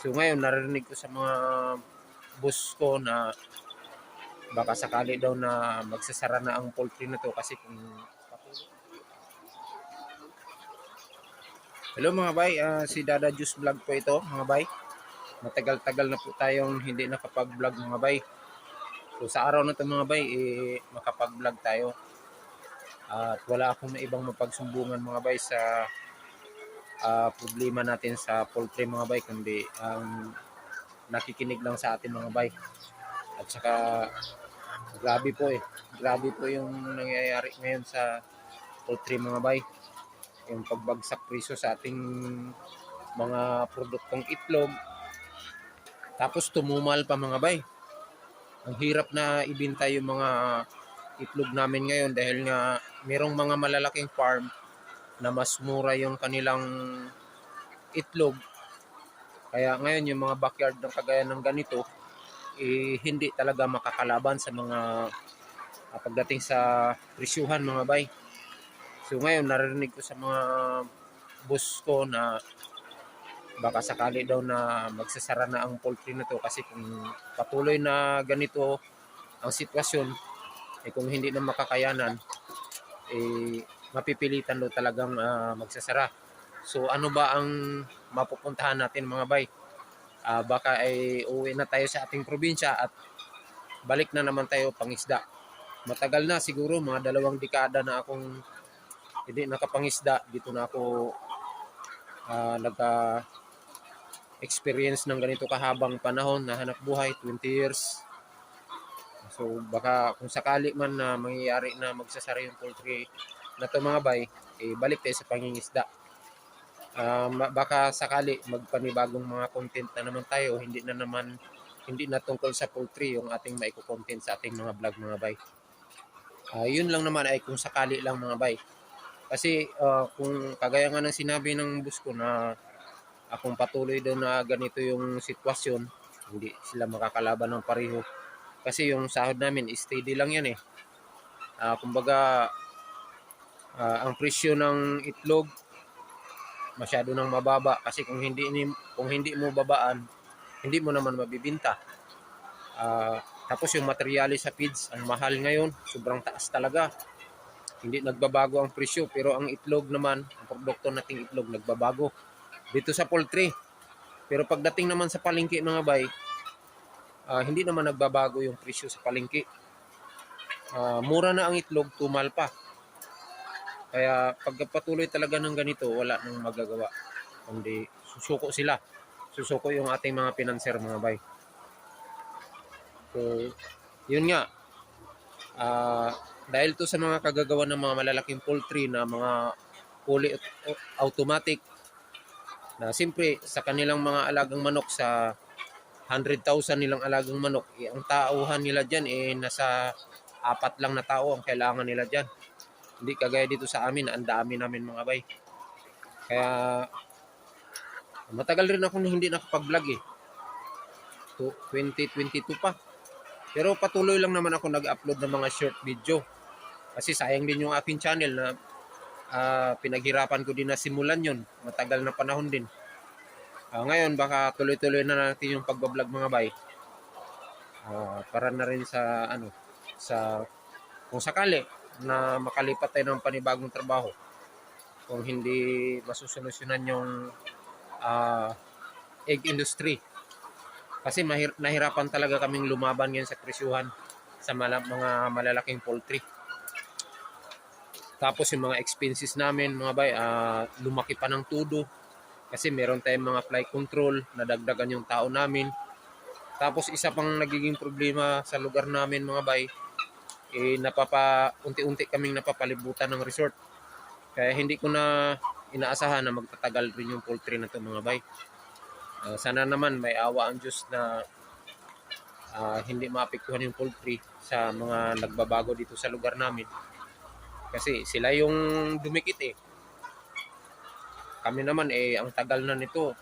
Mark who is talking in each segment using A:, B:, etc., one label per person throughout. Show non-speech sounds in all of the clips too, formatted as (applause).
A: So ngayon narinig ko sa mga boss ko na baka sakali daw na magsasara na ang poultry na to kasi kung Hello mga bay, Ah, si Dada Juice Vlog po ito mga bay. Matagal-tagal na po tayong hindi nakapag-vlog mga bay. So sa araw na to mga bay, eh, makapag-vlog tayo. At wala akong ibang mapagsumbungan mga bay sa ah, problema natin sa poultry mga bay, kundi ang nakikinig lang sa atin mga bay. At saka grabe po eh. Grabe po yung nangyayari ngayon sa poultry mga bay. Yung pagbagsak presyo sa ating mga produktong itlog. Tapos tumumal pa mga bay. Ang hirap na ibinta yung mga itlog namin ngayon dahil nga merong mga malalaking farm na mas mura yung kanilang itlog. Kaya ngayon yung mga backyard ng kagaya ng ganito, eh, hindi talaga makakalaban sa mga ah, pagdating sa presyuhan mga bay. So ngayon narinig ko sa mga boss ko na baka sakali daw na magsasara na ang poultry na to kasi kung patuloy na ganito ang sitwasyon eh kung hindi na makakayanan eh mapipilitan daw talagang ah, magsasara. So ano ba ang mapupuntahan natin mga bay? Ah, baka ay uwi na tayo sa ating probinsya at balik na naman tayo pangisda. Matagal na siguro mga dalawang dekada na akong hindi nakapangisda. Dito na ako ah, nagka experience ng ganito kahabang panahon na hanap buhay, 20 years. So baka kung sakali man na mangyayari na magsasara yung poultry na to mga bay, eh, balik tayo sa pangingisda. Ma- baka sakali magpanibagong mga content na naman tayo, hindi na naman hindi na tungkol sa poultry yung ating maiko-content sa ating mga vlog mga bay. Ah, yun lang naman ay kung sakali lang mga bay. Kasi ah, kung kagaya nga ng sinabi ng boss ko na akong patuloy daw na ganito yung sitwasyon, hindi sila makakalaban ng pareho. Kasi yung sahod namin, steady lang yan eh. Ah, kumbaga, ah, ang presyo ng itlog, masyado nang mababa. Kasi kung hindi, ni- kung hindi mo babaan, hindi mo naman mabibinta. Ah, tapos yung materialis sa feeds, ang mahal ngayon, sobrang taas talaga. Hindi nagbabago ang presyo, pero ang itlog naman, ang produkto nating itlog, nagbabago dito sa poultry. Pero pagdating naman sa palengke mga bay, ah, hindi naman nagbabago yung presyo sa palengke. Ah, mura na ang itlog, tumal pa. Kaya pagpatuloy talaga ng ganito, wala nang magagawa. Kundi susuko sila. Susuko yung ating mga pinanser mga bay. So, yun nga. Ah, dahil to sa mga kagagawa ng mga malalaking poultry na mga fully au- automatic na siyempre sa kanilang mga alagang manok sa 100,000 nilang alagang manok, eh, ang tauhan nila dyan eh nasa apat lang na tao ang kailangan nila dyan. Hindi kagaya dito sa amin, ang dami namin mga bay. Kaya matagal rin ako na hindi nakapag-vlog eh. To 2022 pa. Pero patuloy lang naman ako nag-upload ng mga short video. Kasi sayang din yung aking channel na ah, pinaghirapan ko din na simulan yon Matagal na panahon din. Ah, ngayon, baka tuloy-tuloy na natin yung pagbablog mga bay. Ah, para na rin sa ano, sa kung sakali na makalipat tayo ng panibagong trabaho. Kung hindi masusolusyonan yung ah, egg industry. Kasi mahir- nahirapan talaga kaming lumaban ngayon sa presyuhan sa mala- mga malalaking poultry. Tapos yung mga expenses namin, mga bay, ah, lumaki pa ng tudo. Kasi meron tayong mga flight control, nadagdagan yung tao namin. Tapos isa pang nagiging problema sa lugar namin, mga bay, eh, napapa, unti-unti kaming napapalibutan ng resort. Kaya hindi ko na inaasahan na magtatagal rin yung poultry na to mga bay. Ah, sana naman may awa ang Diyos na ah, hindi maapektuhan yung poultry sa mga nagbabago dito sa lugar namin. Kasi sila yung dumikit eh. Kami naman eh, ang tagal na nito.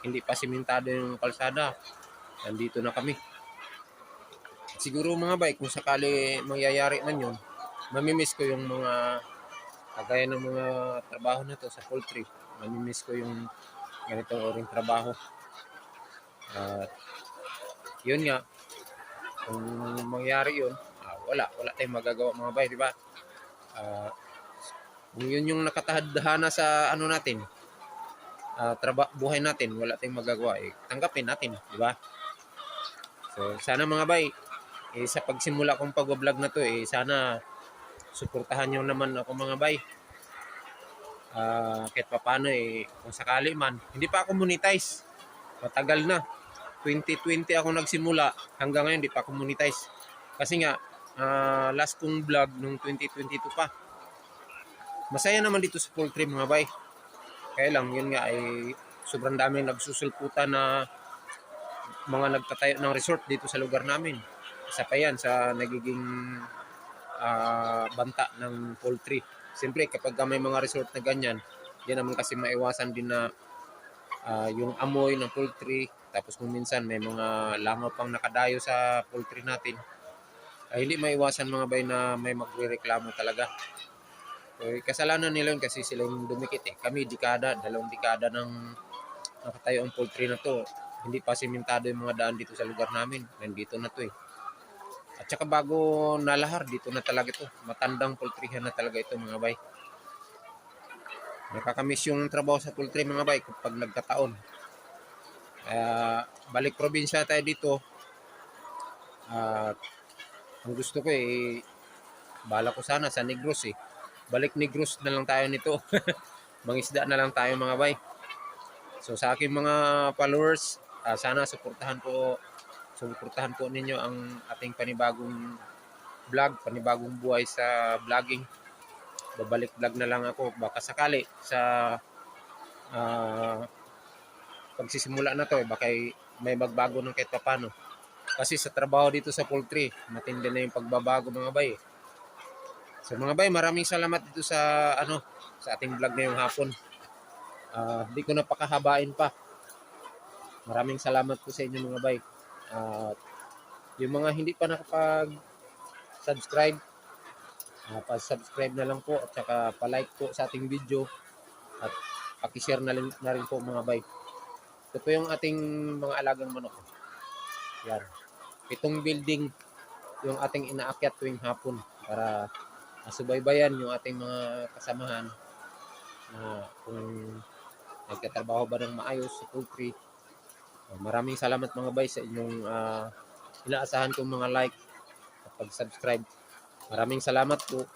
A: Hindi pa simentado yung kalsada. Nandito na kami. Siguro mga bay, kung sakali mangyayari man yun, mamimiss ko yung mga kagaya ng mga trabaho na to sa poultry. Mamimiss ko yung ganitong oring trabaho. At yun nga, kung mangyari yun, ah, wala, wala tayong magagawa mga bay, di ba? Ah, kung yun yung nakatahadhana sa ano natin, ah, traba, buhay natin, wala tayong magagawa, eh, tanggapin natin, di ba? So, sana mga bay, eh, sa pagsimula kong pag-vlog na to, eh, sana suportahan nyo naman ako mga bay. Ah, kahit papano eh, kung sakali man, hindi pa ako monetize. Matagal na. 2020 ako nagsimula, hanggang ngayon hindi pa ako monetize. Kasi nga, ah, last kong vlog nung 2022 pa. Masaya naman dito sa poultry mga bay. Kaya lang, yun nga ay sobrang daming nagsusulputan na mga nagtatayo ng resort dito sa lugar namin. Isa pa yan sa nagiging ah, banta ng poultry. Siyempre, kapag ka may mga resort na ganyan, yan naman kasi maiwasan din na ah, yung amoy ng poultry. Tapos kung minsan may mga langaw pang nakadayo sa poultry natin, ay hindi maiwasan mga bay na may magre-reklamo talaga. Eh, kasalanan nila yun kasi sila yung dumikit eh. Kami, dekada, dalawang dekada ng nakatayo ang poultry na to. Hindi pa simentado yung mga daan dito sa lugar namin. Nandito na to eh. At saka bago nalahar, dito na talaga ito. Matandang poultryhan na talaga ito mga bay. Nakakamiss yung trabaho sa poultry mga bay kapag nagkataon. Kaya balik probinsya tayo dito. At ang gusto ko eh, bala ko sana sa Negros eh. Balik Negros na lang tayo nito. (laughs) Mangisda na lang tayo mga bay. So sa aking mga followers, ah, sana suportahan po suportahan po ninyo ang ating panibagong vlog, panibagong buhay sa vlogging. Babalik vlog na lang ako baka sakali sa ah, pagsisimula na to baka may magbago ng kahit papano. Kasi sa trabaho dito sa poultry, matindi na yung pagbabago mga bay. So mga bay, maraming salamat dito sa ano sa ating vlog ngayong hapon. Ah, hindi ko napakahabain pa. Maraming salamat po sa inyo mga bay. At yung mga hindi pa nakapag-subscribe, uh, pa-subscribe na lang po at saka pa-like po sa ating video at paki-share na, na rin po mga bay. Ito po yung ating mga alagang manok. Yan. Itong building yung ating inaakyat tuwing hapon para masubaybayan yung ating mga kasamahan na kung nagtatrabaho ba ng maayos sa poultry Maraming salamat mga bay sa inyong ah, inaasahan kong mga like at pag-subscribe. Maraming salamat po.